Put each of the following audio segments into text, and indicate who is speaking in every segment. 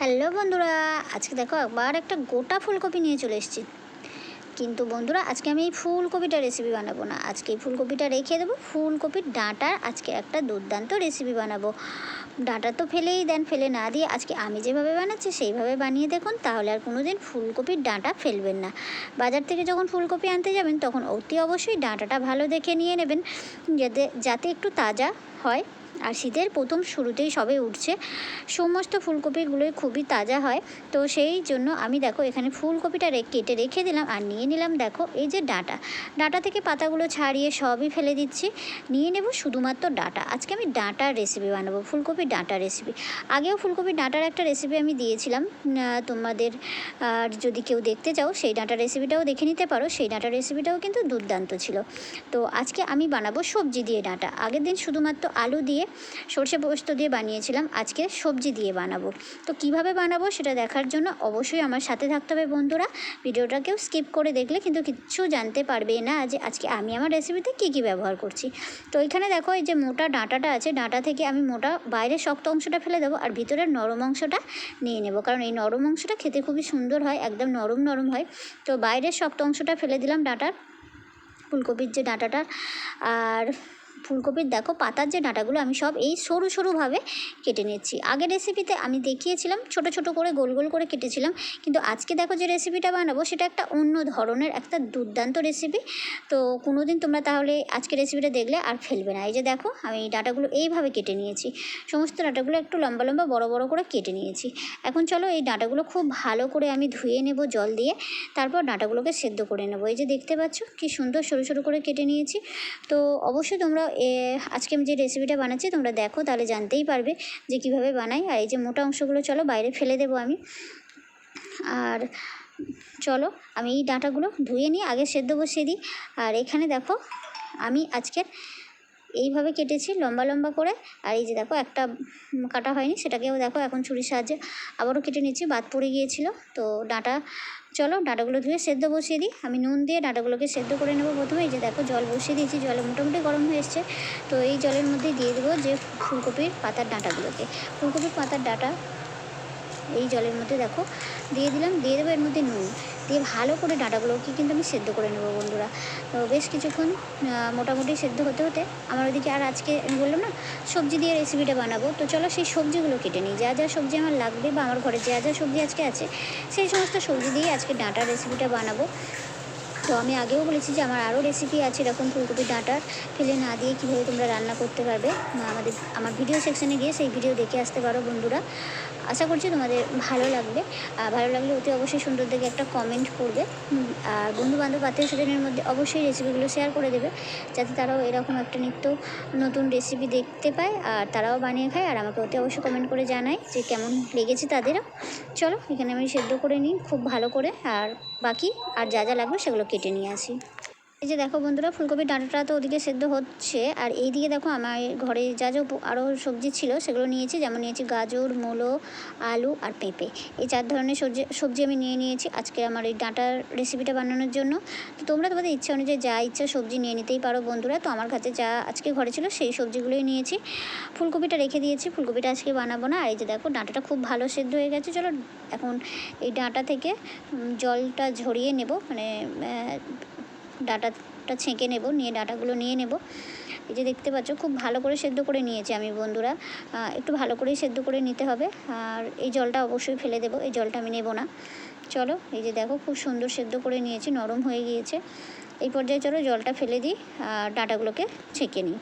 Speaker 1: Hello বন্ধুরা, আজকে দেখো একবার একটা গোটা ফুলকপি নিয়ে চলে এসেছি। কিন্তু বন্ধুরা, আজকে আমি এই ফুলকপিটা রেসিপি বানাবো না। আজকে এই ফুলকপিটা রেখে দেবো, ফুলকপির ডাঁটার আজকে একটা দুর্দান্ত রেসিপি বানাবো। ডাঁটা তো ফেলেই দেন, ফেলে না দিয়ে আজকে আমি যেভাবে বানাচ্ছি, সেইভাবে বানিয়ে দেখুন, তাহলে আর কোনো দিন ফুলকপির ডাঁটা ফেলবেন না। বাজার থেকে যখন ফুলকপি আনতে যাবেন, তখন অতি অবশ্যই ডাঁটাটা ভালো দেখে নিয়ে নেবেন, যাতে যাতে একটু তাজা হয়। আর শীতের প্রথম শুরুতেই সবে উঠছে। সমস্ত ফুলকপিগুলোই খুবই তাজা হয়। তো সেই জন্য আমি দেখো এখানে ফুলকপিটা কেটে রেখে দিলাম আর নিয়ে নিলাম দেখো এই যে ডাঁটা। ডাঁটা থেকে পাতাগুলো ছাড়িয়ে সবই ফেলে দিচ্ছি। নিয়ে নেব শুধুমাত্র ডাঁটা। আজকে আমি ডাঁটার রেসিপি বানাবো, ফুলকপি ডাঁটার রেসিপি আগেও ফুলকপি ডাঁটার একটা রেসিপি আমি দিয়েছিলাম। তোমাদের, আর যদি কেউ দেখতে চাও, সেই ডাঁটার রেসিপিটাও দেখে নিতে পারো। সেই ডাঁটার রেসিপিটাও কিন্তু দুর্দান্ত ছিল। তো আজকে আমি বানাবো সবজি দিয়ে ডাঁটা। আগের দিন শুধুমাত্র আলু দিয়ে সর্ষে পোস্ত দিয়ে বানিয়েছিলাম। আজকে সবজি দিয়ে বানাবো। তো কীভাবে বানাবো সেটা দেখার জন্য অবশ্যই আমার সাথে থাকতে হবে বন্ধুরা। ভিডিওটাকেও স্কিপ করে দেখলে কিন্তু কিচ্ছু জানতে পারবে না যে আজকে আমি আমার রেসিপিতে কী কী ব্যবহার করছি। তো এখানে দেখো এই যে মোটা ডাঁটাটা আছে, ডাঁটা থেকে আমি মোটা বাইরের শক্ত অংশটা ফেলে দেবো আর ভিতরের নরম অংশটা নিয়ে নেব। কারণ এই নরম অংশটা খেতে খুবই সুন্দর হয়, একদম নরম নরম হয়। তো বাইরের শক্ত অংশটা ফেলে দিলাম ডাঁটার। ফুলকপির যে ডাঁটাটা আর ফুলকপির দেখো পাতার যে ডাঁটাগুলো, আমি সব এই সরু সরুভাবে কেটে নিচ্ছি আগের রেসিপিতে আমি দেখিয়েছিলাম, ছোট ছোট করে গোল গোল করে কেটেছিলাম, কিন্তু আজকে দেখো যে রেসিপিটা বানাবো, সেটা একটা অন্য ধরনের, একটা দুর্দান্ত রেসিপি তো কোনো দিন তোমরা তাহলে আজকে রেসিপিটা দেখলে আর ফেলবে না। এই যে দেখো, আমি ডাঁটাগুলো এইভাবে কেটে নিয়েছি। সমস্ত ডাঁটাগুলো একটু লম্বা লম্বা, বড় বড় করে কেটে নিয়েছি। এখন চলো এই ডাঁটাগুলো খুব ভালো করে আমি ধুয়ে নেব জল দিয়ে। তারপর ডাঁটাগুলোকে সেদ্ধ করে নেব। এই যে দেখতে পাচ্ছ, কি সুন্দর সরু সরু করে কেটে নিয়েছি। তো অবশ্যই তোমরা আজকে আমি যে রেসিপিটা বানাচ্ছি, তোমরা দেখো, তাহলে জানতেই পারবে যে কীভাবে বানাই। আর এই যে মোটা অংশগুলো, চলো বাইরে ফেলে দেবো আমি। আর চলো, আমি এই ডাঁটাগুলো ধুয়ে নিয়ে আগে সেদ্ধ বসিয়ে দিই। আর এখানে দেখো, আমি আজকের এইভাবে কেটেছি লম্বা লম্বা করে। আর এই যে দেখো, একটা কাটা হয়নি, সেটাকেও দেখো এখন ছুরির সাহায্যে আবারও কেটে নিচ্ছি। বাদ পড়ে গিয়েছিল। তো ডাঁটা, চলো ডাঁটাগুলো ধুয়ে সেদ্ধ বসিয়ে দিই। আমি নুন দিয়ে ডাঁটাগুলোকে সেদ্ধ করে নেব প্রথমে। এই যে দেখো, জল বসিয়ে দিয়েছি। জলে মোটামুটি গরম হয়ে এসছে। তো এই জলের মধ্যে দিয়ে দেবো যে ফুলকপির পাতার ডাঁটাগুলোকে। ফুলকপির পাতার ডাঁটা এই জলের মধ্যে দেখো, দিয়ে দিলাম, দিয়ে দেবো এর মধ্যে নুন। দিয়ে ভালো করে ডাঁটাগুলোকে কিন্তু আমি সেদ্ধ করে নেব বন্ধুরা। তো বেশ কিছুক্ষণ মোটামুটি সেদ্ধ হতে হতে আমার ওইদিকে আর আজকে আমি বললাম না, সবজি দিয়ে রেসিপিটা বানাবো। তো চলো সেই সবজিগুলো কেটে নিই। যা যা সবজি আমার লাগবে বা আমার ঘরে যা যা সবজি আজকে আছে, সেই সমস্ত সবজি দিয়ে আজকে ডাঁটার রেসিপিটা বানাবো। তো আমি আগেও বলেছি যে আমার আরও রেসিপি আছে এরকম ফুলকপি ডাঁটার। ফেলে না দিয়ে কীভাবে তোমরা রান্না করতে পারবে আমাদের, আমার ভিডিও সেকশনে গিয়ে সেই ভিডিও দেখে আসতে পারো বন্ধুরা। আশা করছি তোমাদের ভালো লাগবে। আর ভালো লাগলে অতি অবশ্যই সুন্দর দেখে একটা কমেন্ট করবে। আর বন্ধু বান্ধব আত্মীয় স্বজনের মধ্যে অবশ্যই রেসিপিগুলো শেয়ার করে দেবে, যাতে তারাও এরকম একটা নিত্য নতুন রেসিপি দেখতে পায়, আর তারাও বানিয়ে খায়। আর আমাকে অতি অবশ্যই কমেন্ট করে জানায় যে কেমন লেগেছে তাদেরও। চলো, এখানে আমি সেদ্ধ করে নিই, খুব ভালো করে। আর বাকি, আর যা যা লাগবে সেগুলো কেটে নিয়ে আসি এই যে দেখো বন্ধুরা, ফুলকপির ডাঁটাটা তো ওদিকে সেদ্ধ হচ্ছে। আর এই দিকে দেখো আমার ঘরে যা যা আরও সবজি ছিল, সেগুলো নিয়েছি। যেমন নিয়েছি গাজর, মূলো, আলু আর পেঁপে। এই চার ধরনের সবজি সবজি আমি নিয়ে নিয়েছি আজকে আমার এই ডাঁটার রেসিপিটা বানানোর জন্য। তো তোমরা তোমাদের ইচ্ছা অনুযায়ী যা ইচ্ছা সবজি নিয়ে নিতেই পারো বন্ধুরা। তো আমার কাছে যা আজকে ঘরে ছিল, সেই সবজিগুলোই নিয়েছি। ফুলকপিটা রেখে দিয়েছি, ফুলকপিটা আজকে বানাবো না। আর এই যে দেখো, ডাঁটাটা খুব ভালো সেদ্ধ হয়ে গেছে। চলো এখন এই ডাঁটা থেকে জলটা ঝরিয়ে নেব। মানে ডাঁটাটা ছেঁকে নেব, নিয়ে ডাটাগুলো নিয়ে নেব। এই যে দেখতে পাচ্ছ, খুব ভালো করে সেদ্ধ করে নিয়েছি আমি বন্ধুরা। একটু ভালো করেই সেদ্ধ করে নিতে হবে। আর এই জলটা অবশ্যই ফেলে দেব, এই জলটা আমি নেব না। চলো, এই যে দেখো, খুব সুন্দর সেদ্ধ করে নিয়েছি, নরম হয়ে গিয়েছে। এই পর্যায়ে চলো জলটা ফেলে দিই, আর ডাটাগুলোকে ছেঁকে নিই।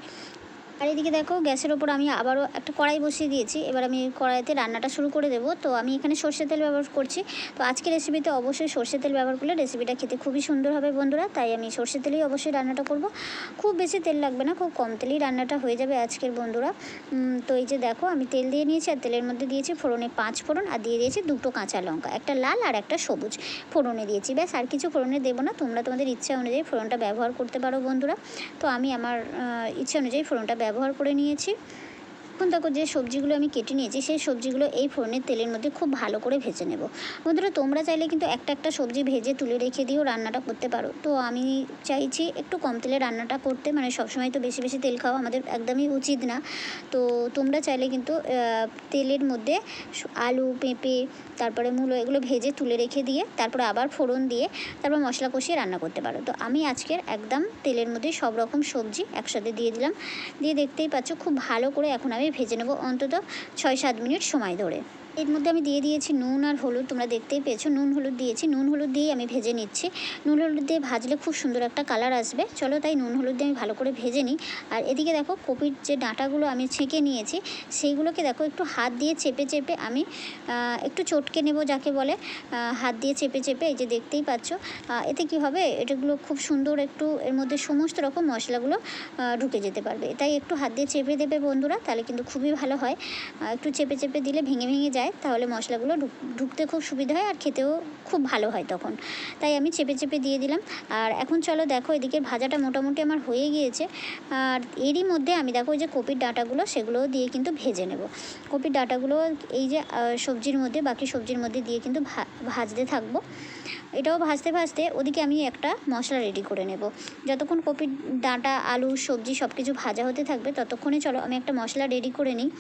Speaker 1: আর এদিকে দেখো, গ্যাসের ওপর আমি আবারও একটা কড়াই বসিয়ে দিয়েছি। এবার আমি কড়াইতে রান্নাটা শুরু করে দেবো। তো আমি এখানে সর্ষে তেল ব্যবহার করছি। তো আজকে রেসিপিতে অবশ্যই সর্ষে তেল ব্যবহার করলে রেসিপিটা খেতে খুবই সুন্দর হবে বন্ধুরা। তাই আমি সর্ষে তেলেই অবশ্যই রান্নাটা করব। খুব বেশি তেল লাগবে না, খুব কম তেলেই রান্নাটা হয়ে যাবে আজকের বন্ধুরা। তো এই যে দেখো, আমি তেল দিয়ে নিয়েছি আর তেলের মধ্যে দিয়েছি ফোড়নে পাঁচ ফোড়ন আর দিয়ে দিয়েছি দুটো কাঁচা লঙ্কা। একটা লাল আর একটা সবুজ ফোড়নে দিয়েছি। ব্যাস, আর কিছু ফোড়নে দেবো না। তোমরা তোমাদের ইচ্ছা অনুযায়ী ফোড়নটা ব্যবহার করতে পারো বন্ধুরা। তো আমি আমার ইচ্ছা অনুযায়ী ফোড়নটা ব্যবহার করে নিয়েছি। এখন দেখো যে সবজিগুলো আমি কেটে নিয়েছি, সেই সবজিগুলো এই ফোড়নের তেলের মধ্যে খুব ভালো করে ভেজে নেব। বন্ধুরা, তোমরা চাইলে কিন্তু একটা একটা সবজি ভেজে তুলে রেখে দিয়েও রান্নাটা করতে পারো। তো আমি চাইছি একটু কম তেলে রান্নাটা করতে মানে সবসময় তো বেশি বেশি তেল খাওয়া আমাদের একদমই উচিত না। তো তোমরা চাইলে কিন্তু তেলের মধ্যে আলু, পেঁপে, তারপরে মূলো এগুলো ভেজে তুলে রেখে দিয়ে, তারপরে আবার ফোড়ন দিয়ে তারপর মশলা কষিয়ে রান্না করতে পারো। তো আমি আজকের একদম তেলের মধ্যে সব রকম সবজি একসাথে দিয়ে দিলাম। দিয়ে দেখতেই পাচ্ছ খুব ভালো করে এখন আমি ভেজে নেব অন্তত ছয় সাত মিনিট সময় ধরে। এর মধ্যে আমি দিয়ে দিয়েছি নুন আর হলুদ, তোমরা দেখতেই পেয়েছ। নুন, হলুদ দিয়েছি। নুন, হলুদ দিয়েই আমি ভেজে নিচ্ছি। নুন, হলুদ দিয়ে ভাজলে খুব সুন্দর একটা কালার আসবে। চলো তাই নুন, হলুদ দিয়ে আমি ভালো করে ভেজে নিই। আর এদিকে দেখো, কপির যে ডাঁটাগুলো আমি ছেঁকে নিয়েছি, সেইগুলোকে দেখো একটু হাত দিয়ে চেপে চেপে আমি একটু চটকে নেব যাকে বলে হাত দিয়ে চেপে চেপে, এই যে দেখতেই পাচ্ছ। এতে কি হবে, এটাগুলো খুব সুন্দর একটু, এর মধ্যে সমস্ত রকম মশলাগুলো ঢুকে যেতে পারবে। তাই একটু হাত দিয়ে চেপে দেবে বন্ধুরা, তাহলে কিন্তু খুবই ভালো হয়। একটু চেপে চেপে দিলে ভেঙে ভেঙে যায়। তাহলে মশলাগুলো ঢুক- ঢুকতে খুব সুবিধা হয় আর খেতেও খুব ভালো হয় তখন। তাই আমি চেপে চেপে দিয়ে দিলাম। আর এখন চলো দেখো এদিকে ভাজাটা মোটামুটি আমার হয়ে গিয়েছে। আর এরই মধ্যে আমি দেখো ওই যে কপির ডাঁটাগুলো, সেগুলোও দিয়ে কিন্তু ভেজে নেব। কপির ডাঁটাগুলো এই যে সবজির মধ্যে, বাকি সবজির মধ্যে দিয়ে কিন্তু ভাজতে থাকব। এটাও ভাজতে ভাজতে ওদিকে আমি একটা মশলা রেডি করে নেব। যতক্ষণ কপির ডাঁটা, আলু, সবজি সব কিছু ভাজা হতে থাকবে, ততক্ষণে চলো আমি একটা মশলা রেডি করে নিই।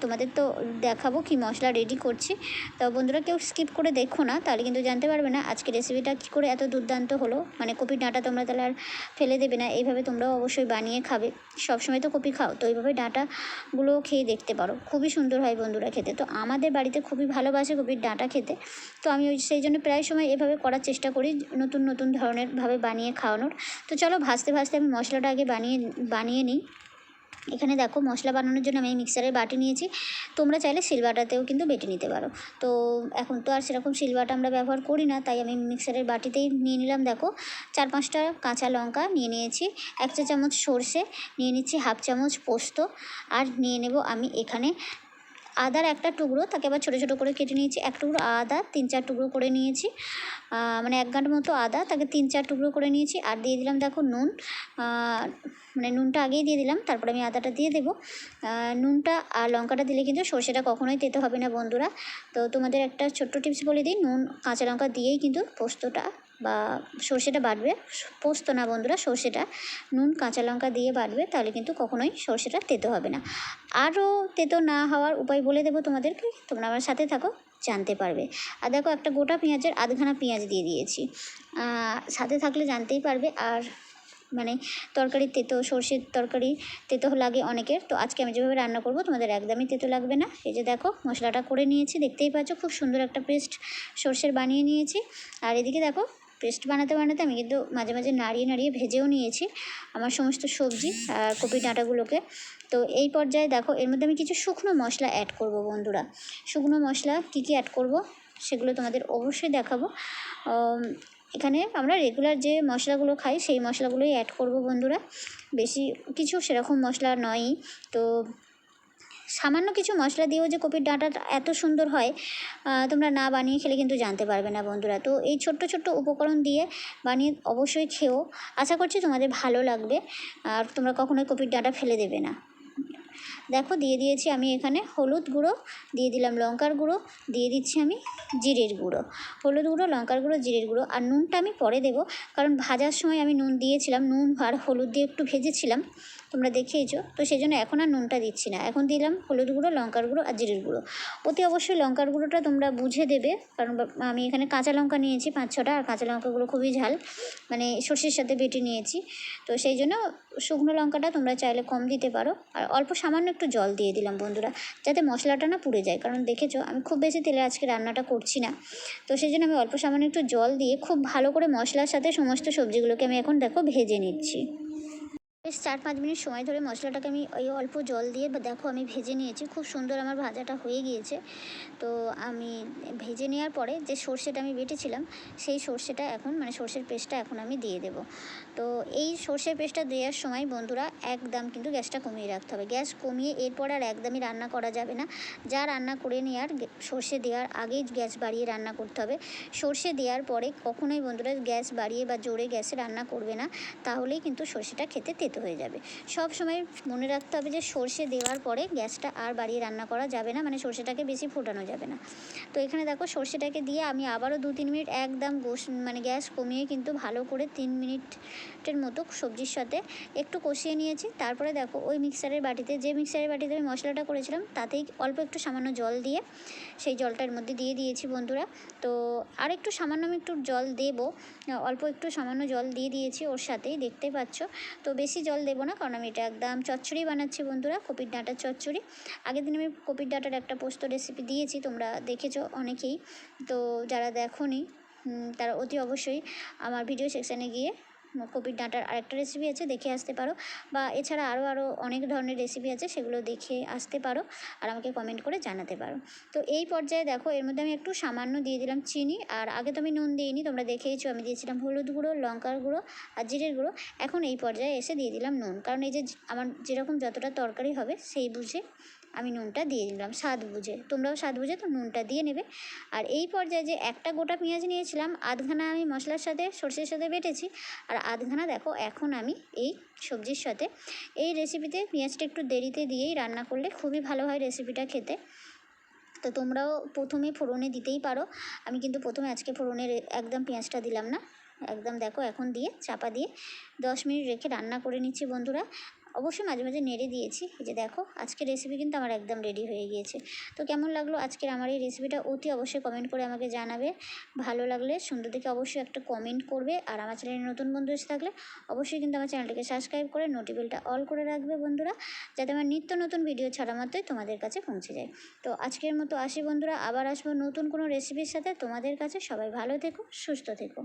Speaker 1: তোমাদের তো দেখাবো কি মশলা রেডি করছি। তো বন্ধুরা কেউ স্কিপ করে দেখো না, তাহলে কিন্তু জানতে পারবে না আজকে রেসিপিটা কী করে এত দুর্দান্ত হলো। মানে কপির ডাঁটা তোমরা তাহলে আর ফেলে দেবে না, এইভাবে তোমরাও অবশ্যই বানিয়ে খাবে। সবসময় তো কপি খাও, তো এইভাবে ডাঁটাগুলো খেয়ে দেখতে পারো। খুবই সুন্দর হয় বন্ধুরা খেতে। তো আমাদের বাড়িতে খুবই ভালোবাসে কপির ডাঁটা খেতে। তো আমি ওই সেই জন্য প্রায় সময় এভাবে করার চেষ্টা করি, নতুন নতুন ধরনের ভাবে বানিয়ে খাওয়ানোর। তো চলো ভাজতে ভাজতে আমি মশলাটা আগে বানিয়ে বানিয়ে নিই। এখানে দেখো মশলা বানানোর জন্য আমি মিক্সারের বাটি নিয়েছি। তোমরা চাইলে শিলবাটাতেও কিন্তু বেটে নিতে পারো। তো এখন তো আর সেরকম শিলবাটা আমরা ব্যবহার করি না, তাই আমি মিক্সারের বাটিতেই নিয়ে নিলাম। দেখো চার পাঁচটা কাঁচা লঙ্কা নিয়ে নিয়েছি, এক চা চামচ সর্ষে, নিয়ে নিচ্ছি হাফ চামচ পোস্ত, আর নিয়ে নেব আমি এখানে আদার একটা টুকরো, তাকে আবার ছোটো ছোটো করে কেটে নিয়েছি। এক টুকরো আদা, তিন চার টুকরো করে নিয়েছি। মানে এক গাঁট মতো আদা, তাকে তিন চার টুকরো করে নিয়েছি। আর দিয়ে দিলাম দেখো নুন মানে নুনটা আগেই দিয়ে দিলাম, তারপরে আমি আদাটা দিয়ে দেবো। নুনটা আর লঙ্কাটা দিলে কিন্তু সর্ষেটা কখনোই তেতে হবে না বন্ধুরা। তো তোমাদের একটা ছোট্ট টিপস বলে দিই, নুন, কাঁচা লঙ্কা দিয়েই কিন্তু পোস্তটা বা সর্ষেটা বাটবে। পোস্ত না বন্ধুরা, সর্ষেটা। নুন, কাঁচা লঙ্কা দিয়ে বাটবে, তাহলে কিন্তু কখনোই সর্ষেটা তেতো হবে না। আরও তেতো না হওয়ার উপায় বলে দেবো তোমাদেরকে, তোমরা আমার সাথে থাকো, জানতে পারবে। আর দেখো একটা গোটা পেঁয়াজের আধখানা পেঁয়াজ দিয়ে দিয়েছি। সাথে থাকলে জানতেই পারবে, আর মানে তরকারি তেতো, সর্ষের তরকারি তেতো লাগে অনেকের। তো আজকে আমি যেভাবে রান্না করব, তোমাদের একদমই তেতো লাগবে না। এই যে দেখো, মশলাটা করে নিয়েছি, দেখতেই পাচ্ছ খুব সুন্দর একটা পেস্ট সর্ষের বানিয়ে নিয়েছি। আর এদিকে দেখো, পেস্ট বানাতে বানাতে আমি কিন্তু মাঝে মাঝে নাড়িয়ে নাড়িয়ে ভেজেও নিয়েছি আমার সমস্ত সবজি আর কপি ডাঁটাগুলোকে। তো এই পর্যায়ে দেখো, এর মধ্যে আমি কিছু শুকনো মশলা অ্যাড করব বন্ধুরা। শুকনো মশলা কী কী অ্যাড করব, সেগুলো তোমাদের অবশ্যই দেখাবো। এখানে আমরা রেগুলার যে মশলাগুলো খাই, সেই মশলাগুলোই অ্যাড করব বন্ধুরা। বেশি কিছু সেরকম মশলা নয়ই। তো সামান্য কিছু মশলা দিয়েও যে কপির ডাঁটা এত সুন্দর হয় তোমরা না বানিয়ে খেলে কিন্তু জানতে পারবে না বন্ধুরা। তো এই ছোট্ট ছোট্ট উপকরণ দিয়ে বানিয়ে অবশ্যই খেও। আশা করছি তোমাদের ভালো লাগবে। আর তোমরা কখনোই কপির ডাঁটা ফেলে দেবে না। দেখো দিয়ে দিয়েছি আমি এখানে হলুদ গুঁড়ো, দিয়ে দিলাম লঙ্কার গুঁড়ো, দিয়ে দিচ্ছি আমি জিরের গুঁড়ো। হলুদ গুঁড়ো, লঙ্কার গুঁড়ো, জিরের গুঁড়ো আর নুনটা আমি পরে দেবো কারণ ভাজার সময় আমি নুন দিয়েছিলাম, নুন আর হলুদ দিয়ে একটু ভেজেছিলাম, তোমরা দেখেইছো। তো সেই জন্য এখন আর নুনটা দিচ্ছি না। এখন দিলাম হলুদ গুঁড়ো, লঙ্কার গুঁড়ো আর জিরের গুঁড়ো। অতি অবশ্যই লঙ্কার গুঁড়োটা তোমরা বুঝে দেবে কারণ আমি এখানে কাঁচা লঙ্কা নিয়েছি পাঁচ ছটা আর কাঁচা লঙ্কাগুলো খুবই ঝাল। মানে সর্ষের সাথে বেটে নিয়েছি। তো সেই জন্য শুকনো লঙ্কাটা তোমরা চাইলে কম দিতে পারো। আর অল্প সামান্য একটু জল দিয়ে দিলাম বন্ধুরা, যাতে মশলাটা না পুড়ে যায়। কারণ দেখেছ, আমি খুব বেশি তেলে আজকে রান্নাটা করছি না। তো সেই জন্য আমি অল্প সামান্য একটু জল দিয়ে খুব ভালো করে মশলার সাথে সমস্ত সবজিগুলোকে আমি এখন দেখো ভেজে নিচ্ছি। বেশ চার পাঁচ মিনিট সময় ধরে মশলাটাকে আমি ওই অল্প জল দিয়ে দেখো আমি ভেজে নিয়েছি, খুব সুন্দর আমার ভাজাটা হয়ে গিয়েছে। তো আমি ভেজে নেওয়ার পরে যে সর্ষেটা আমি বেটেছিলাম, সেই সর্ষেটা এখন মানে সর্ষের পেস্টটা এখন আমি দিয়ে দেব। তো এই সর্ষের পেস্টটা দেওয়ার সময় বন্ধুরা একদম কিন্তু গ্যাসটা কমিয়ে রাখতে হবে। গ্যাস কমিয়ে এরপর আর একদমই রান্না করা যাবে না। যা রান্না করে নেওয়ার সর্ষে দেওয়ার আগেই গ্যাস বাড়িয়ে রান্না করতে হবে। সর্ষে দেওয়ার পরে কখনোই বন্ধুরা গ্যাস বাড়িয়ে বা জোরে গ্যাসে রান্না করবে না, তাহলেই কিন্তু সর্ষেটা খেতে তেতো। হয়ে যাবে। সব সময় মনে রাখতে হবে যে সর্ষে দেওয়ার পরে গ্যাসটা আর বাড়িয়ে রান্না করা যাবে না মানে সর্ষেটাকে বেশি ফোটানো যাবে না। তো এখানে দেখো সর্ষেটাকে দিয়ে আমি আবারও দু তিন মিনিট একদম গোস মানে গ্যাস কমিয়ে কিন্তু ভালো করে তিন মিনিটের মতো সবজির সাথে একটু কষিয়ে নিয়েছি। তারপরে দেখো ওই মিক্সারের বাটিতে, যে মিক্সারের বাটিতে আমি মশলাটা করেছিলাম, তাতেই অল্প একটু সামান্য জল দিয়ে সেই জলটার মধ্যে দিয়ে দিয়েছি বন্ধুরা। তো আর একটু সামান্য আমি একটু জল দেবো। অল্প একটু সামান্য জল দিয়ে দিয়েছি ওর সাথেই দেখতে পাচ্ছ? তো বেশি জল দেবো না কারণ আমি এটা একদম চচ্চড়ি বানাচ্ছি বন্ধুরা কপির ডাঁটার চচ্চড়ি। আগের দিন আমি কপির ডাঁটার একটা পোস্ত রেসিপি দিয়েছি তোমরা দেখেছ অনেকেই। তো যারা হুম, তারা অতি অবশ্যই আমার ভিডিও সেকশানে গিয়ে কপির ডাঁটার আরেকটা রেসিপি আছে, দেখে আসতে পারো। বা এছাড়া আরও আরও অনেক ধরনের রেসিপি আছে, সেগুলো দেখে আসতে পারো আর আমাকে কমেন্ট করে জানাতে পারো। তো এই পর্যায়ে দেখো, এর মধ্যে আমি একটু সামান্য দিয়ে দিলাম চিনি আর আগে তো আমি নুন দিইনি, তোমরা দেখেইছো আমি দিয়েছিলাম হলুদ গুঁড়ো, লঙ্কার গুঁড়ো আর জিরের গুঁড়ো। এখন এই পর্যায়ে এসে দিয়ে দিলাম নুন। কারণ এই যে আমার যেরকম যতটা তরকারি হবে সেই বুঝে আমি নুনটা দিয়ে দিলাম স্বাদ বুঝে। তোমরাও স্বাদ বুঝে তো নুনটা দিয়ে নেবে। আর এই পর্যায়ে যে একটা গোটা পেঁয়াজ নিয়েছিলাম, আধখানা আমি মশলার সাথে সর্ষের সাথে বেটেছি। আর আধখানা দেখো, এখন আমি এই সবজির সাথে এই রেসিপিতে পেঁয়াজটা একটু দেরিতে দিয়েই রান্না করলে খুবই ভালো হয় রেসিপিটা খেতে। তো তোমরাও প্রথমে ফোড়নে দিতেই পারো। আমি কিন্তু প্রথমে আজকে ফোড়নের একদম পেঁয়াজটা দিলাম না। একদম দেখো, এখন দিয়ে চাপা দিয়ে দশ মিনিট রেখে রান্না করে নিচ্ছি বন্ধুরা। অবশ্যই মাঝে মাঝে নেড়ে দিয়েছি। এই যে দেখো, আজকের রেসিপি কিন্তু আমার একদম রেডি হয়ে গিয়েছে। তো কেমন লাগল আজকের আমার এই রেসিপিটা অতি অবশ্যই কমেন্ট করে আমাকে জানাবে। ভালো লাগলে সুন্দর দেখে অবশ্যই একটা কমেন্ট করবে। আর আমার চ্যানেলে নতুন বন্ধু এসে থাকলে অবশ্যই কিন্তু আমার চ্যানেলটাকে সাবস্ক্রাইব করে নোটিবেলটা অল করে রাখবে বন্ধুরা। যাতে আমার নিত্য নতুন ভিডিও ছাড়া মাত্রই তোমাদের কাছে পৌঁছে যায়। তো আজকের মতো আসি বন্ধুরা। আবার আসব নতুন কোনো রেসিপির সাথে। তোমাদের কাছে সবাই ভালো থেকো, সুস্থ থেকো।